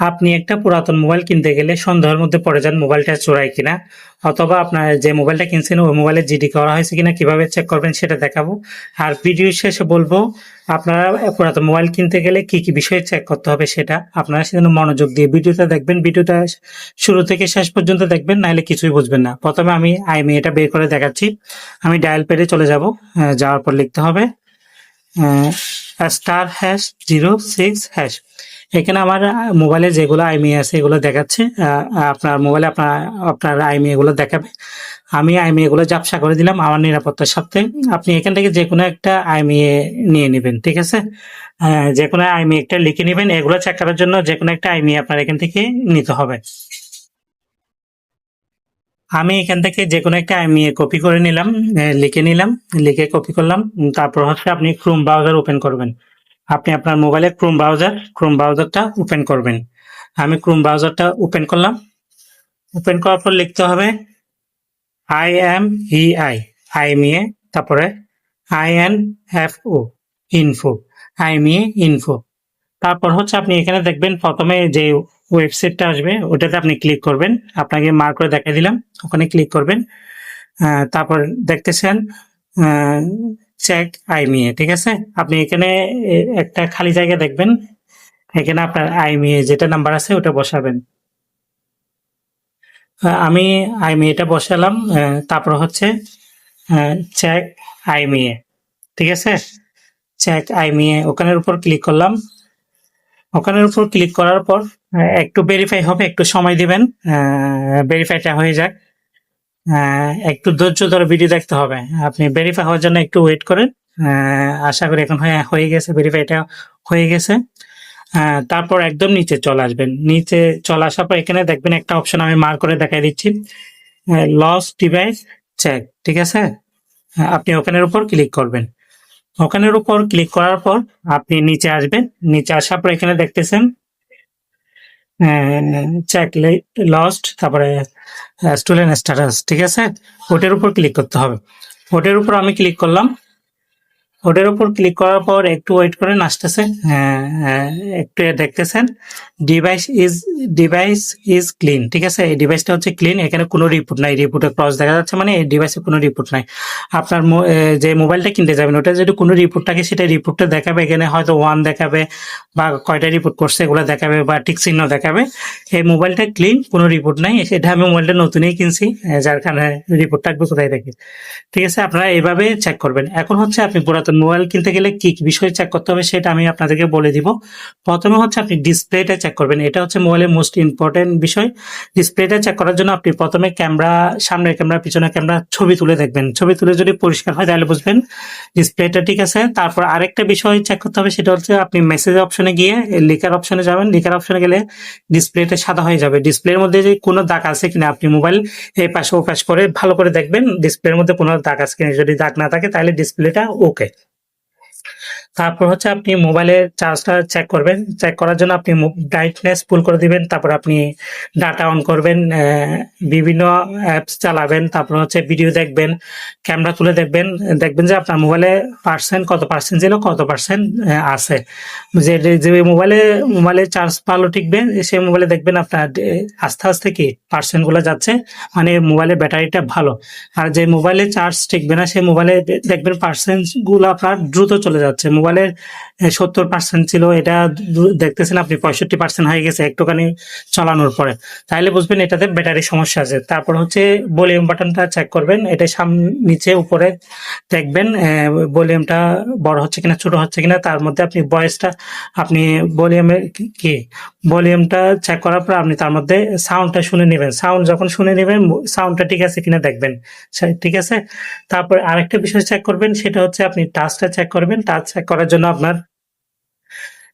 আপনি একটা পুরাতন মোবাইল কিনতে গেলে সন্দেহের মধ্যে পড়ে যান মোবাইলটা চোরাই কিনা, অথবা আপনার যে মোবাইলটা কিনছেন ওই মোবাইলে জিডি করা হয়েছে কিনা, কীভাবে চেক করবেন সেটা দেখাবো। আর ভিডিও শেষে বলব, আপনারা পুরাতন মোবাইল কিনতে গেলে কি কি বিষয়ে চেক করতে হবে সেটা আপনারা সেখানে মনোযোগ দিয়ে ভিডিওটা দেখবেন। ভিডিওটা শুরু থেকে শেষ পর্যন্ত দেখবেন, নাহলে কিছুই বুঝবেন না। প্রথমে আমি আইমি এটা বের করে দেখাচ্ছি। আমি ডায়াল পেডে চলে যাব যাওয়ার পর লিখতে হবে star hash zero six hash এখানে আমার মোবাইলে যেগুলো আইমি আছে, এগুলো দেখাচ্ছে। আপনার মোবাইলে আপনার আপনার আইমি এগুলো দেখাবে। আমি আইমি এগুলো জাপসা করে দিলাম আমার নিরাপত্তার সাথে। আপনি এখান থেকে যে কোনো একটা আইমি নিয়ে নেবেন, ঠিক আছে? যে কোনো আইমি একটা লিখে নেবেন, এগুলো চেক করার জন্য যে কোনো একটা আইমি আপনার এখান থেকে নিতে হবে। আমি এখান থেকে যে কোনো একটা আইমি কপি করে নিলাম লিখে নিলাম, লিখে কপি করলাম। তারপর হচ্ছে আপনি ক্রোম ব্রাউজার ওপেন করবেন। আপনি আপনার মোবাইলে ক্রোম ব্রাউজার ক্রোম ব্রাউজারটা ওপেন করবেন। আমি ক্রোম ব্রাউজারটা ওপেন করলাম। ওপেন করার পর লিখতে হবে I M E I I মিয়ে তারপরে I N F O info I মিয়ে ইনফো তারপর হচ্ছে আপনি এখানে দেখবেন প্রথমে যে ওয়েবসাইটটা আসবে, ওটাতে আপনি ক্লিক করবেন। আপনাকে মার্ক করে দেখাই দিলাম, ওখানে ক্লিক করবেন। তারপর দেখতেছেন চেক আইমিএ ঠিক আছে? আপনি এখানে একটা খালি জায়গা দেখবেন। এখানে আপনার আই আইমিএ যেটা নাম্বার আছে, ওটা বসাবেন। আমি আইমিএটা বসালাম। তারপর হচ্ছে চেক আইমিএ ঠিক আছে? চেক আইমিএ ওখানের উপর ক্লিক করলাম। ওখানের উপর ক্লিক করার পর একটু ভেরিফাই হবে, একটু সময় দিবেন। ভেরিফাইটা হয়ে যাক। একটু ধৈর্য ধরে ভিডিও দেখতে হবে। আপনি ভেরিফাই হওয়ার জন্য একটু ওয়েট করেন। আশা করি এখন হয়ে হয়ে গেছে ভেরিফাইটা হয়ে গেছে। আহ, তারপর একদম নিচে চলে আসবেন। নিচে চলে আসার পর এখানে দেখবেন একটা অপশন আমি মার করে দেখাই দিচ্ছি। লস ডিভাইস চেক ঠিক আছে? আপনি ওখানের উপর ক্লিক করবেন। ওখানের উপর ক্লিক করার পর আপনি নিচে আসবেন। নিচে আসার পর এখানে দেখতেছেন চেক লস্ট তারপরে স্টুডেন্ট স্ট্যাটাস ঠিক আছে? ওটার উপর ক্লিক করতে হবে। ওটার উপর আমি ক্লিক করলাম। ওটার উপর ক্লিক করার পর একটু ওয়েট করেন আসতেছে একটু দেখতেছেন। Device is device is clean ঠিক আছে? এই ডিভাইসটা হচ্ছে ক্লিন এখানে কোনো রিপোর্ট নাই। রিপোর্টের ক্রস দেখা যাচ্ছে মানে এই ডিভাইসে কোনো রিপোর্ট নাই। আপনার যে মোবাইলটা কিনতে যাবেন, ওটা যদি কোনো রিপোর্ট থাকে, সেটা রিপোর্টটা দেখাবে। এখানে হয়তো ওয়ান দেখাবে, বা কয়টা রিপোর্ট করছে, এগুলো দেখাবে, বা টিক চিহ্ন দেখাবে। এই মোবাইলটা ক্লিন কোনো রিপোর্ট নাই। সেটা আমি মোবাইলটা নতুনই কিনছি যার কারণে রিপোর্ট থাকবে কোথায় দেখি ঠিক আছে? আপনারা এইভাবে চেক করবেন। এখন হচ্ছে আপনি পুরাতন মোবাইল কিনতে গেলে কি কি বিষয় চেক করতে হবে সেটা আমি আপনাদেরকে বলে দিব। প্রথমে হচ্ছে আপনি ডিসপ্লেটা চেক করবেন। এটা হচ্ছে মোবাইলের মোস্ট ইম্পর্টেন্ট বিষয়। ডিসপ্লেটা চেক করার জন্য আপনি প্রথমে ক্যামেরা, সামনের ক্যামেরা, পিছনের ক্যামেরা ছবি তুলে দেখবেন। ছবি তুলে যদি পরিষ্কার হয় তাহলে বুঝবেন ডিসপ্লেটা ঠিক আছে। তারপর আরেকটা বিষয় চেক করতে হবে সেটা হচ্ছে আপনি মেসেজ অপশনে গিয়ে লিখার অপশনে যাবেন। লিখার অপশনে গেলে ডিসপ্লেটা সাদা হয়ে যাবে। ডিসপ্লের মধ্যে যে কোনো দাগ আছে কিনা আপনি মোবাইল এই পাশে ও পাশ করে ভালো করে দেখবেন। ডিসপ্লের মধ্যে কোনো দাগ আছে কিনা যদি দাগ না থাকে তাহলে ডিসপ্লেটা ওকে তারপর হচ্ছে আপনি মোবাইলের চার্জটা চেক করবেন। চেক করার জন্য আপনি ব্রাইটনেস ফুল করে দিবেন, তারপর আপনি ডাটা অন করবেন বিভিন্ন অ্যাপস চালাবেন, তারপর হচ্ছে ভিডিও দেখবেন ক্যামেরা তুলে দেখবেন দেখবেন যে আপনার মোবাইলে পার্সেন্ট কত পার্সেন্ট ছিল, কত পার্সেন্ট আছে। যে যে মোবাইলে মোবাইলে চার্জ ভালো টিকবে সেই মোবাইলে দেখবেন আপনার আস্তে আস্তে কি পার্সেন্টগুলো যাচ্ছে মানে মোবাইলের ব্যাটারিটা ভালো। আর যে মোবাইলে চার্জ টিকবে না সেই মোবাইলে দেখবেন পার্সেন্টগুলো আপনার দ্রুত চলে যাচ্ছে। মোবাইলের সত্তর পার্সেন্ট ছিল, এটা দেখতেছেন আপনি পঁয়ষট্টি পার্সেন্ট হয়ে গেছে একটুখানি চালানোর পরে। তাহলে বুঝবেন এটাতে ব্যাটারি সমস্যা আছে। তারপর হচ্ছে ভলিউম বাটনটা চেক করবেন, এটা সাম, নিচে উপরে দেখবেন ভলিউমটা বড় হচ্ছে কিনা, ছোট হচ্ছে কিনা, তার মধ্যে আপনি ভয়েসটা, আপনি ভলিউমের কি ভলিউমটা চেক করার পর আপনি তার মধ্যে সাউন্ডটা শুনে নেবেন। সাউন্ড যখন শুনে নেবেন সাউন্ডটা ঠিক আছে কিনা দেখবেন। ঠিক আছে? তারপর আরেকটা বিষয় চেক করবেন, সেটা হচ্ছে আপনি টাচটা চেক করবেন টাচ চেক করার জন্য আপনার,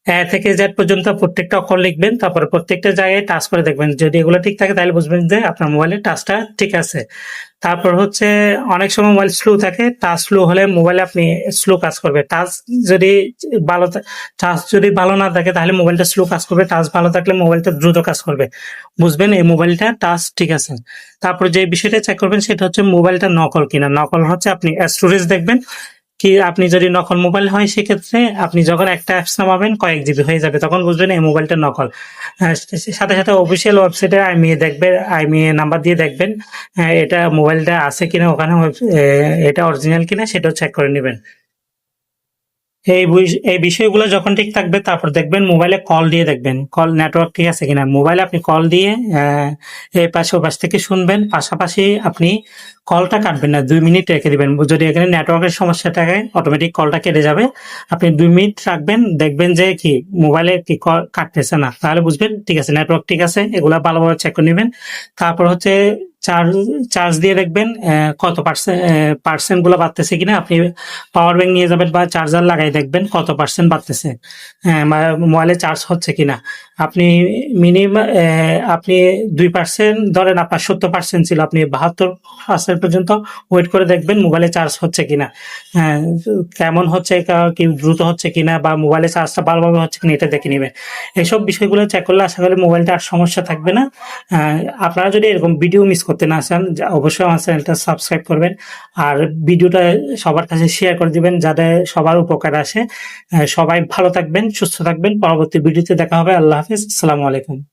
এ থেকে জেড পর্যন্ত প্রত্যেকটা অক্ষর লিখবেন, তারপর প্রত্যেকটা জায়গায় টাচ করে দেখবেন। যদি এগুলো ঠিক থাকে, তাহলে বুঝবেন যে আপনার মোবাইলের টাচটা ঠিক আছে। তারপর হচ্ছে, অনেক সময় মোবাইল স্লো থাকে টাচ স্লো হলে মোবাইলে আপনি স্লো কাজ করবে। টাচ যদি ভালো টাচ যদি ভালো না থাকে, তাহলে মোবাইলটা স্লো কাজ করবে। টাচ ভালো থাকলে মোবাইলটা দ্রুত কাজ করবে। বুঝবেন, এই মোবাইলটা টাচ ঠিক আছে। তারপর যে বিষয়টা চেক করবেন, সেটা হচ্ছে মোবাইলটা নকল কিনা। নকল হচ্ছে আপনি স্টোরেজ দেখবেন। কি আপনি যদি নকল মোবাইল হয়, সেক্ষেত্রে আপনি যখন একটা অ্যাপস নামাবেন, কয়েক জিবি হয়ে যাবে। তখন বুঝবেন এই মোবাইলটা নকল। সাথে সাথে অফিসিয়াল ওয়েবসাইটে আইমিএ দেখবেন আইমিএ নাম্বার দিয়ে দেখবেন এটা মোবাইলটা আছে কিনা, ওখানে এটা অরিজিনাল কিনা, সেটাও চেক করে নেবেন। এই এই বিষয়গুলো যখন ঠিক থাকবে, তারপর দেখবেন মোবাইলে কল দিয়ে দেখবেন। কল নেটওয়ার্ক ঠিক আছে কিনা? মোবাইলে আপনি কল দিয়ে এই পাশে ও পাশ থেকে শুনবেন, পাশাপাশি আপনি কলটা কাটবেন না, দুই মিনিট রেখে দিবেন। যদি এখানে নেটওয়ার্কের সমস্যা থাকে অটোমেটিক কলটা কেটে যাবে। আপনি দুই মিনিট রাখবেন, দেখবেন যে কি, মোবাইলে কি কল কাটতেছে না। তাহলে বুঝবেন, ঠিক আছে নেটওয়ার্ক ঠিক আছে, এগুলা ভালোভাবে চেক করে নেবেন। তারপর হচ্ছে চার্জ চার্জ দিয়ে দেখবেন কত পার্সেন্ট পার্সেন্টগুলো বাড়তেছে কিনা। আপনি পাওয়ার ব্যাংক নিয়ে যাবেন বা চার্জার লাগাই দেখবেন কত পার্সেন্ট বাড়তেছে মোবাইলে চার্জ হচ্ছে কিনা। আপনি মিনিমাম আপনি দুই পার্সেন্ট ধরেন আপনার সত্তর পার্সেন্ট ছিল আপনি বাহাত্তর পার্সেন্ট পর্যন্ত ওয়েট করে দেখবেন মোবাইলে চার্জ হচ্ছে কিনা। হ্যাঁ, কেমন হচ্ছে কা- দ্রুত হচ্ছে কিনা বা মোবাইলে চার্জটা ভালোভাবে হচ্ছে কিনা এটা দেখে নেবেন। এইসব বিষয়গুলো চেক করলে আশা করি মোবাইলটা আর সমস্যা থাকবে না। আপনারা যদি এরকম ভিডিও মিস করতে না চান অবশ্যই আমার চ্যানেলটা সাবস্ক্রাইব করবেন। আর ভিডিওটা সবার কাছে শেয়ার করে দিবেন, যাতে সবার উপকার আসে। সবাই ভালো থাকবেন, সুস্থ থাকবেন। পরবর্তী ভিডিওতে দেখা হবে। আল্লাহ হাফিজ। আসসালামু আলাইকুম।